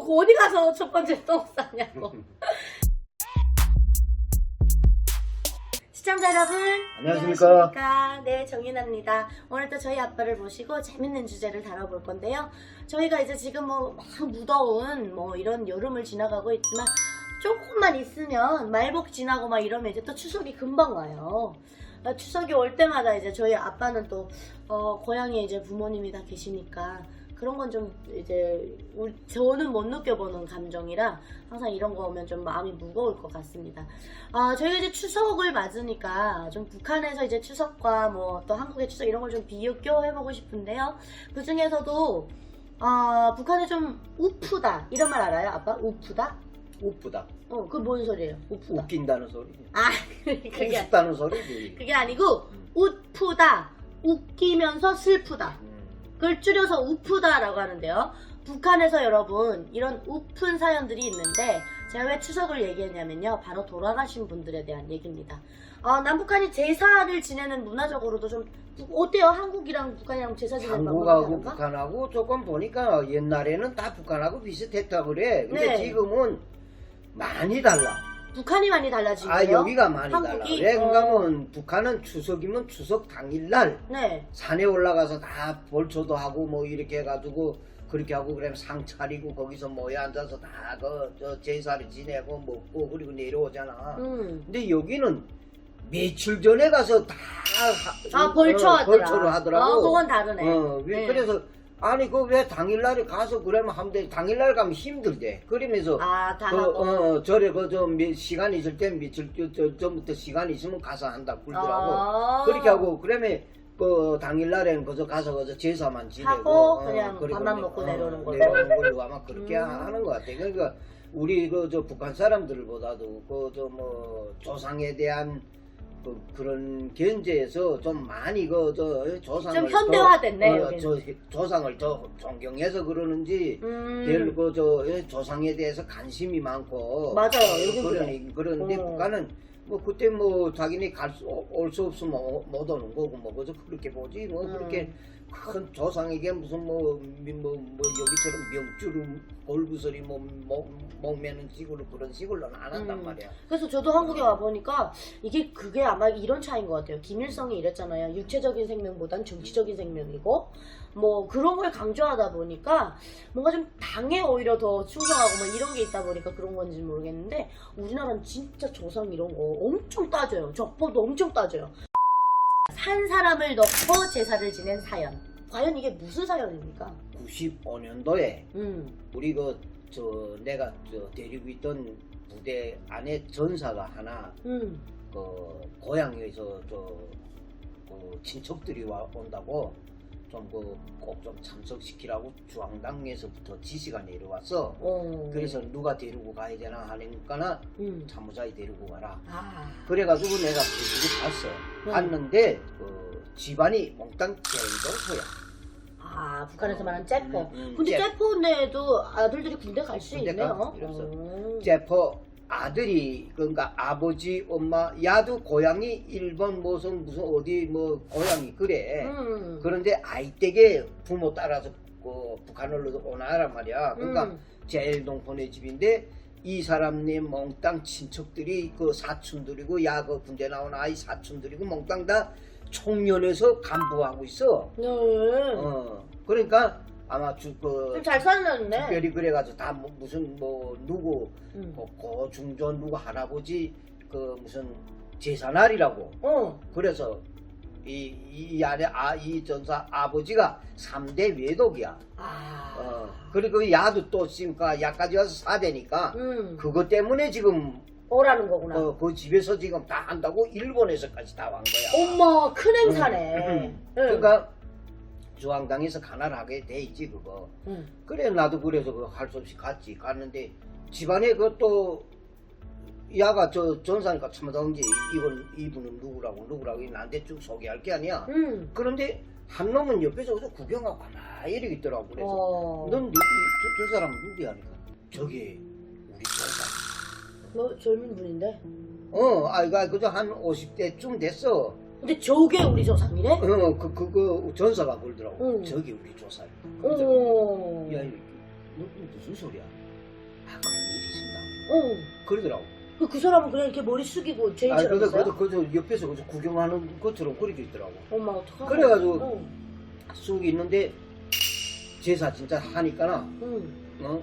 뭐 어디 가서 첫 번째 똥 싸냐고. 시청자 여러분 안녕하십니까. 안녕하십니까? 네 정윤아입니다. 오늘 또 저희 아빠를 모시고 재밌는 주제를 다뤄볼 건데요. 저희가 이제 지금 뭐 막 무더운 뭐 이런 여름을 지나가고 있지만 조금만 있으면 말복 지나고 막 이러면 이제 또 추석이 금방 와요. 아, 추석이 올 때마다 이제 저희 아빠는 또 어, 고향에 이제 부모님이 다 계시니까 그런 건 좀 이제 우리- 저는 못 느껴보는 감정이라 항상 이런 거 오면 좀 마음이 무거울 것 같습니다. 아, 저희가 이제 추석을 맞으니까 좀 북한에서 이제 추석과 뭐 또 한국의 추석 이런 걸 좀 비교 해보고 싶은데요. 그 중에서도 아, 북한에 좀 우프다 이런 말 알아요, 아빠? 우프다? 우프다. 어, 그 뭔 소리예요? 우프다. 웃긴다는 소리. 아, 그게 우습다는 소리지. 그게 아니고 우프다, 웃기면서 슬프다. 음. 그걸 줄여서 우프다라고 하는데요. 북한에서 여러분 이런 우픈 사연들이 있는데 제가 왜 추석을 얘기했냐면요. 바로 돌아가신 분들에 대한 얘기입니다. 어, 남북한이 제사를 지내는 문화적으로도 좀 부- 어때요? 한국이랑 북한이랑 제사 지내는 방법이 한국하고 다른가? 북한하고 조금 보니까 옛날에는 다 북한하고 비슷했다 그래. 근데 네. 지금은 많이 달라. 북한이 많이 달라지고요. 아 여기가 많이 한국이? 달라. 왜 그런가 어. 하면 북한은 추석이면 추석 당일날 네. 산에 올라가서 다 벌초도 하고 뭐 이렇게 해가지고 그렇게 하고 그러면 상 차리고 거기서 모여 앉아서 다그 제사를 지내고 먹고 그리고 내려오잖아. 음. 근데 여기는 며칠 전에 가서 다 하- 아 벌초 어, 하더라. 벌초를 하더라고. 어, 그건 다르네. 어, 왜- 네. 그래서 아니 그 왜 당일날에 가서 그러면 하면 돼. 당일날 가면 힘들대. 그러면서 아, 다 그, 하고. 어, 절에 그저 시간 있을 때 며칠 저, 전부터 시간 있으면 가서 한다 그러더라고. 아. 그렇게 하고 그러면 그 당일날에는 그저 가서 그저 제사만 지내고 하고 어, 그냥 그리고 밥만 내- 먹고 어, 내려오는 걸로. 내려오는 걸로 아마 그렇게 음. 하는 것 같아. 그러니까 우리 그 저 북한 사람들보다도 그 저 뭐 조상에 대한 그 그런 견제에서 좀 많이 그저 조상을 좀 현대화됐네, 더, 어. 저 조상을 더 존경해서 그러는지 음. 별 그저 조상에 대해서 관심이 많고 맞아요. 여긴 그래. 그러니 그런데 어. 북한은 뭐 그때 뭐 자기네 갈 수 올 수 없으면 어- 못 오는 거고 뭐 그저 그렇게 보지 뭐 음. 그렇게 큰 조상에게 무슨 뭐 뭐 뭐 여기처럼 명주를 골구설이 뭐 목, 목매는 식으로 그런 식으로는 안 한단 음. 말이야. 그래서 저도 한국에 와 보니까 이게 그게 아마 이런 차이인 것 같아요. 김일성이 이랬잖아요. 육체적인 생명보단 정치적인 생명이고 뭐 그런 걸 강조하다 보니까 뭔가 좀 당에 오히려 더 충성하고 뭐 이런 게 있다 보니까 그런 건지 모르겠는데 우리나라는 진짜 조상 이런 거 엄청 따져요. 적법도 엄청 따져요. 산 사람을 넣고 제사를 지낸 사연. 과연 이게 무슨 사연입니까? 95년도에 음. 우리 그 저 내가 저 데리고 있던 부대 안에 전사가 하나 음. 그 고향에서 저그 친척들이 와 온다고 좀그꼭좀 참석시키라고 중앙당에서부터 지시가 내려와서 어. 그래서 누가 데리고 가야 되나 하니까는 음. 참모자에 데리고 가라. 아. 그래가지고 내가 그 집을 갔어. 음. 갔는데 그 집안이 몽땅 제일동포야. 아, 북한에서 말하는 째포. 음, 음, 근데 째- 째포 내에도 아들들이 군대 갈 수 있네요. 가? 제포 아들이 그러니까 아버지 엄마 야도 고향이 일본 무슨 무슨 어디 뭐 고향이 그래. 음. 그런데 아이 댁에 부모 따라서 그 북한으로 오나란 말이야. 그러니까 음. 제일 동포네 집인데 이 사람네 몽땅 친척들이 그 사촌들이고 야그 군대 나온 아이 사촌들이고 몽땅 다 총련에서 간부하고 있어. 네. 어 그러니까 아마 주그 좀잘 살렸네. 특별히 그래가지고 다 뭐, 무슨 뭐 누구 음. 고, 고중전 누구 할아버지 그 무슨 제사날이라고 어. 그래서 이, 이 안에 아, 이 전사 아버지가 3대 외독이야. 아. 어, 그리고 야도 또 지금 그 약까지 와서 사대니까 음. 그것 때문에 지금 오라는 거구나. 어, 그 집에서 지금 다 한다고 일본에서까지 다완 거야. 엄마 큰 행사네. 음. 응. 그러니까 중앙당에서 가난하게 돼 있지 그거. 응. 그래 나도 그래서 그할수 없이 갔지 갔는데 집안에 그것도 야가 저 전사니까 참다운지 이건 이분은 누구라고 누구라고 나한테 쭉 소개할 게 아니야. 응. 그런데 한 놈은 옆에서 그저 구경하고 가만히 이러고 있더라고 그래서 어. 넌 누구 저, 저 사람 누구야 하니까 저기 우리 조사 너 젊은 분인데. 어 아이가 그저 한 50대쯤 됐어 근데 저게 우리 조상이래? 어 그 그그 전사가 그러더라고 응. 저기 우리 조사 오. 야 너, 너 무슨 소리야? 아 그런 일이 있습니다. 어. 그러더라고. 그, 그 사람은 그냥 이렇게 머리 숙이고 아 제이처럼 그래서 있어요? 그래서 그래서 옆에서 그래서 구경하는 것처럼 그리고 있더라고. 엄마 어떡하나? 그래가지고 어. 쑥 있는데 제사 진짜 하니까나 응. 어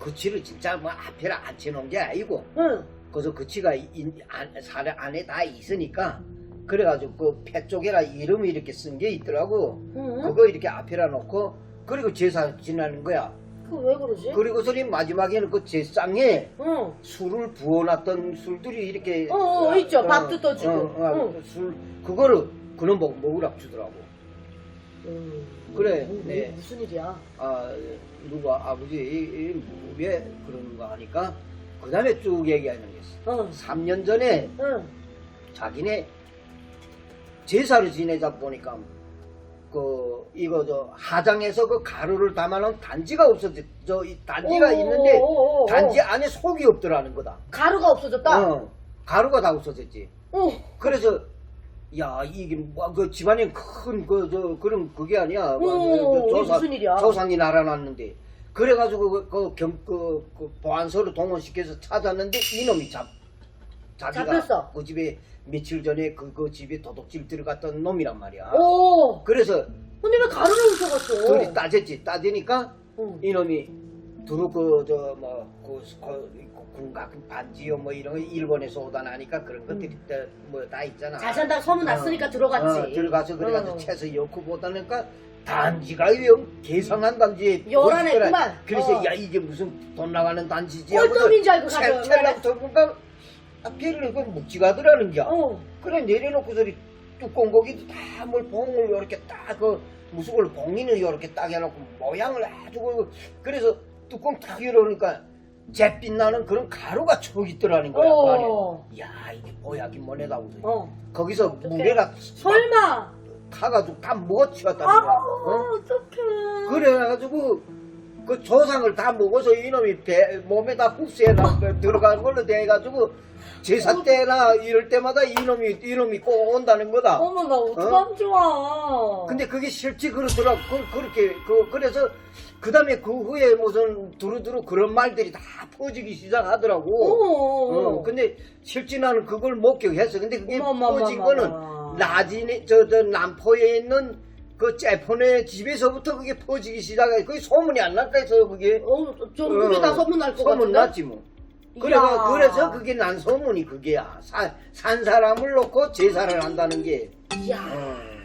그치를 진짜 뭐 앞에라 앉혀놓은 게 아니고 응. 그래서 그치가 인, 안, 살 안에 다 있으니까 그래가지고 그폐 쪽에라 이름이 이렇게 쓴 게 있더라고. 응. 그거 이렇게 앞에라 놓고 그리고 제사 지나는 거야. 그왜 그러지? 그리고서니 마지막에는 그 제상에 응. 술을 부어놨던 술들이 이렇게 어, 어, 있죠. 밥도 떠주고. 어, 응. 술 그거를 그놈 먹 먹으라고 주더라고. 음. 그래, 뭐, 뭐, 네. 무슨 일이야? 아 누가 아버지 이- 이- 왜 그러는가 하니까 그 다음에 쭉 얘기하는 게 있어. 응. 3년 전에 응. 자기네 제사를 지내자 보니까 그 이거 저 하장에서 그 가루를 담아놓은 단지가 없어졌 저이 단지가 오, 있는데 오, 오, 오. 단지 안에 속이 없더라는 거다. 가루가 없어졌다. 어, 가루가 다 없어졌지. 어. 그래서 야 이게 뭐그 집안에 큰그 저 그런 그게 아니야. 그, 오, 저 이게 무슨 일이야? 조상이 날아났는데 그래가지고 그, 그, 겸, 그, 그 보안소를 동원시켜서 찾았는데 이놈이 잡 자기가 잡혔어. 그 집에 며칠 전에 그, 그 집에 도둑질 들어갔던 놈이란 말이야. 오. 그래서 근데 왜 가루를 훔쳐갔어? 둘이 따졌지. 따지니까 응. 이놈이 두루 그저뭐그 그, 군각 반지요 뭐 이런 거 일본에서 오다 나니까 그런 것들이 뭐 다 있잖아. 잘 산다고 소문 났으니까 들어갔지. 어, 들어가서 그래가지고 어. 채서 엮고 보다니까 단지가 영 계상한 단지에 요란했구만. 그래서 어. 야 이게 무슨 돈 나가는 단지지 꼴통인 줄 알고 가져. 첼라부터 보니까 앞에를 그 묵직하더라는 겨. 어. 그래 내려놓고 소리 두꺼운 고기도 다 뭘 봉을 이렇게 딱 그 무슨 걸 봉이는 이렇게 딱 해놓고 모양을 아주 그 그래서 뚜껑 탁 열어놓으니까 잿빛 나는 그런 가루가 쭉 있더라는 거야. 그 안에. 어. 야 이게 뭐야긴 뭐네다 하고서 어. 거기서. 무게가 설마. 타가지고 다 먹어치웠다는 아, 거야. 어? 어떡해. 그래가지고 그 조상을 다 먹어서 이놈이 배, 몸에다 흡수해나 들어간 걸로 돼가지고 제사 때나 이럴 때마다 이놈이 이놈이 꼭 온다는 거다. 어머, 나 어떡하면 좋아. 근데 그게 실제 그렇더라. 그, 그렇게 그 그래서 그 다음에 그 후에 무슨 두루두루 그런 말들이 다 퍼지기 시작하더라고. 어. 어, 근데 실제 나는 그걸 목격했어. 근데 그게 어머머머머머. 퍼진 거는 나진에 저, 저 남포에 있는 그 째폰의 집에서부터 그게 퍼지기 시작해. 그게 소문이 안 날까 해서 그게. 어, 좀 그게 다 소문 날 것 소문 같은데? 났지 뭐. 이야. 그래서 그게 난 소문이 그게야. 사, 산 사람을 놓고 제사를 한다는 게. 이야. 어.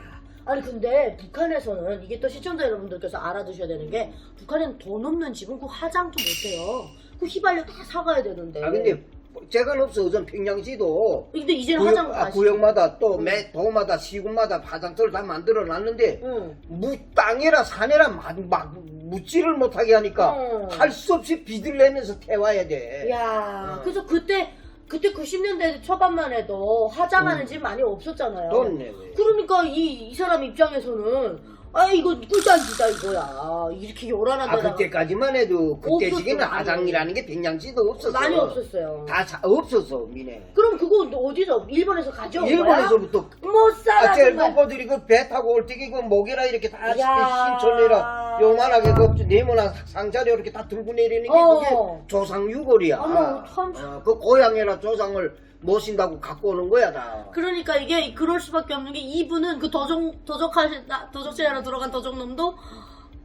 아니 근데 북한에서는 이게 또 시청자 여러분들께서 알아두셔야 되는 게 북한에는 돈 없는 집은 그 화장도 못해요. 그 휘발유 다 사가야 되는데. 아 근데 제가 없어 우선 평양시도 근데 이제는 구역, 화장 아, 다 구역마다 또 응. 매 도마다 시군마다 화장터를 다 만들어 놨는데 응. 무 땅에라 산에라 막, 막 묻지를 못하게 하니까 응. 할수 없이 비들 내면서 태워야 돼. 야, 어. 그래서 그때 그때 90년대 초반만 해도 화장하는 응. 집 많이 없었잖아요. 돈 내고. 그러니까 이, 이 사람 입장에서는 아 이거 꿀단지다 이거야. 이렇게 요란한 아 데다가 그때까지만 해도 그때 없었어, 시기는 많이. 화장이라는 게 평양시도 없었어. 많이 없었어요. 다 자, 없었어 미네. 그럼 그거 어디서 일본에서 가져온 거야? 일본에서부터 못 살아 아, 제일 정말. 먹고들이 그 배 타고 올 때기 그 목에라 이렇게 다 야. 신촌이라 요만하게 그 네모난 상자리 이렇게 다 들고 내리는 게 어. 그게 조상 유골이야. 어머, 참. 어, 그 고향에라 조상을 모신다고 갖고 오는 거야 다. 그러니까 이게 그럴 수밖에 없는 게 이분은 그 도적 도적하신 도적체에 들어간 도적놈도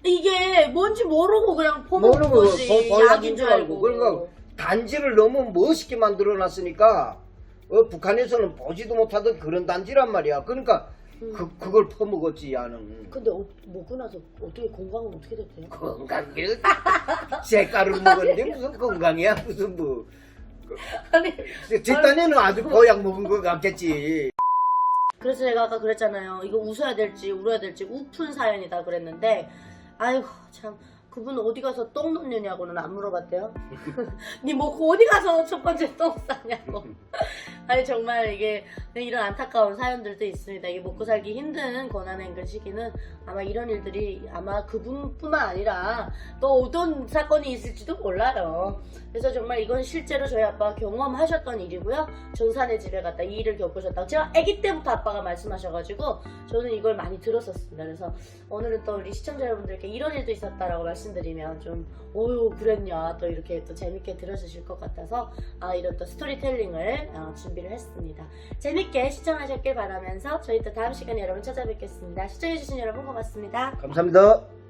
이게 뭔지 모르고 그냥 퍼먹은 모르고 거지 약인 줄 알고. 그러니까 단지를 너무 멋있게 만들어 놨으니까 어, 북한에서는 보지도 못하던 그런 단지란 말이야. 그러니까 음. 그, 그걸 퍼먹었지 야는. 근데 어, 먹고 나서 어떻게 건강은 어떻게 됐대요? 건강을 쇠가루를 먹었는데 무슨 건강이야? 무슨 뭐. 아니 뒷단에는 아주 보약 먹은 것 같겠지. 그래서 제가 아까 그랬잖아요. 이거 웃어야 될지 울어야 될지 우픈 사연이다 그랬는데 아이고 참 그분 어디 가서 똥 넣느냐고는 안 물어봤대요. 니 뭐 어디 가서 첫 번째 똥 싸냐고 아니 정말 이게 이런 안타까운 사연들도 있습니다. 이게 먹고 살기 힘든 고난행군 시기는 아마 이런 일들이 아마 그분뿐만 아니라 또 어떤 사건이 있을지도 몰라요. 그래서 정말 이건 실제로 저희 아빠가 경험하셨던 일이고요. 전산의 집에 갔다 이 일을 겪으셨다고 제가 아기 때부터 아빠가 말씀하셔가지고 저는 이걸 많이 들었었습니다. 그래서 오늘은 또 우리 시청자 여러분들께 이런 일도 있었다라고 말씀드리면 좀 오유 그랬냐 또 이렇게 또 재밌게 들어주실 것 같아서 아, 이런 또 스토리텔링을 어, 준비를 했습니다. 재밌게 시청하셨길 바라면서 저희 또 다음 시간에 여러분 찾아뵙겠습니다. 시청해주신 여러분 고맙습니다. 감사합니다.